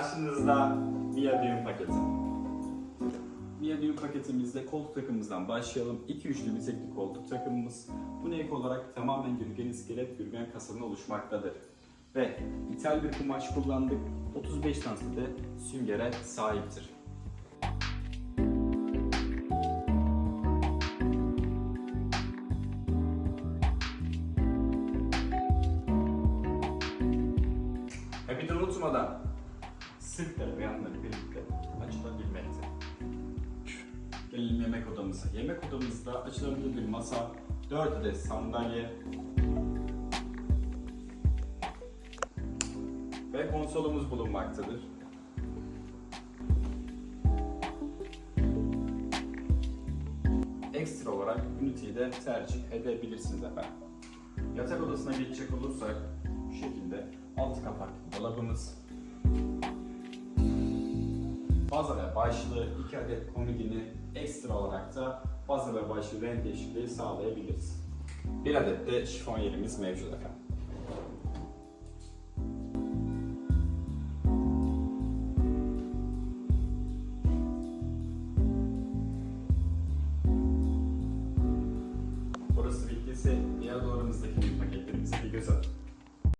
Karşınızda Mia düğün paketi. Mia düğün paketimizde koltuk takımımızdan başlayalım. İki üçlü bir tekli koltuk takımımız. Bu ek olarak tamamen gürgen iskelet, gürgen kasadan oluşmaktadır. Ve ithal bir kumaş kullandık. 35 santimde süngere sahiptir. Ve bir de unutmadan sırtları ve yanları birlikte açılabilmekte. Gelelim yemek odamıza. Yemek odamızda açılabilir bir masa, 4 adet sandalye ve konsolumuz bulunmaktadır. Ekstra olarak Unity'yi de tercih edebilirsiniz efendim. Yatak odasına geçecek olursak bu şekilde alt kapaklı dolabımız, baza ve başlı 2 adet komodini ekstra olarak da baza ve başlı renk değişikliği sağlayabiliriz. Bir adet de şifon yerimiz mevcut efendim. Burası bittiyse